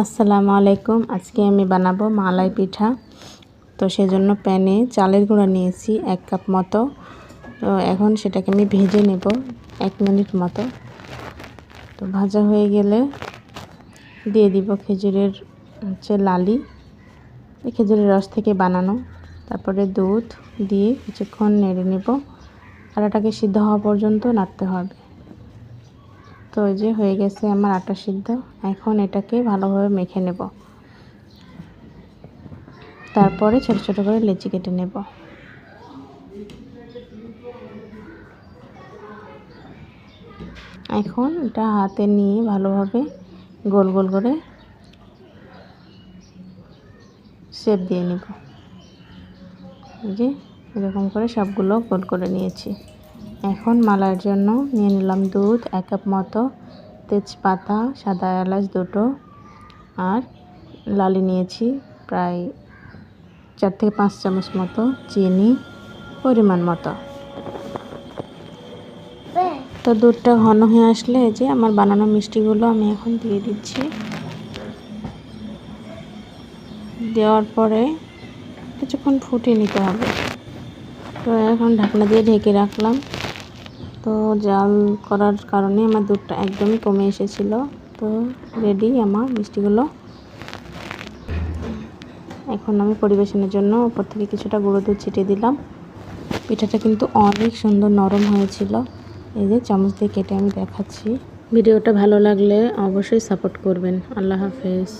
আসসালামু আলাইকুম। আজকে আমি বানাবো মালাই পিঠা। তো সেজন্য প্যানে চালের গুঁড়া নিয়েছি এক কাপ মতো। তো এখন সেটাকে আমি ভেজে নেব এক মিনিট মতো। তো ভাজা হয়ে গেলে দিয়ে দিব খেজুরের হচ্ছে লালি। খেজুরের রস থেকে বানানো। তারপরে দুধ দিয়ে কিছুক্ষণ নেড়ে নেব। আর এটাকে সিদ্ধ হওয়া পর্যন্ত নাড়তে হবে। তো এই যে হয়ে গেছে আমার আটা সিদ্ধ। এখন এটাকে ভালোভাবে মেখে নেব। তারপরে ছোট ছোট করে লেচি কেটে নেব। এখন এটা হাতে নিয়ে ভালোভাবে গোল গোল করে শেপ দিয়ে নেব। যে এরকম করে সবগুলো গোল করে নিয়েছি। এখন মালার জন্য নিয়ে নিলাম দুধ, এক কাপ মতো তেজপাতা, সাদা এলাচ দুটো আর লালি নিয়েছি প্রায় চার থেকে পাঁচ চামচ মতো চিনি পরিমাণ মতো। তো দুধটা ঘন হয়ে আসলে যে আমার বানানো মিষ্টিগুলো আমি এখন দিয়ে দিচ্ছি। দেওয়ার পরে কিছুক্ষণ ফুটিয়ে নিতে হবে। তো এখন ঢাকনা দিয়ে ঢেকে রাখলাম। তো জাল করার কারণে আমার দুধটা একদমই কমে এসেছিল। তো রেডি আমার মিষ্টিগুলো। এখন আমি পরিবেশনের জন্য উপর থেকে কিছুটা গুঁড়ো দুধ ছিটিয়ে দিলাম। পিঠাটা কিন্তু অনেক সুন্দর নরম হয়েছিল। এই যে চামচ দিয়ে কেটে আমি দেখাচ্ছি। ভিডিওটা ভালো লাগলে অবশ্যই সাপোর্ট করবেন। আল্লাহ হাফেজ।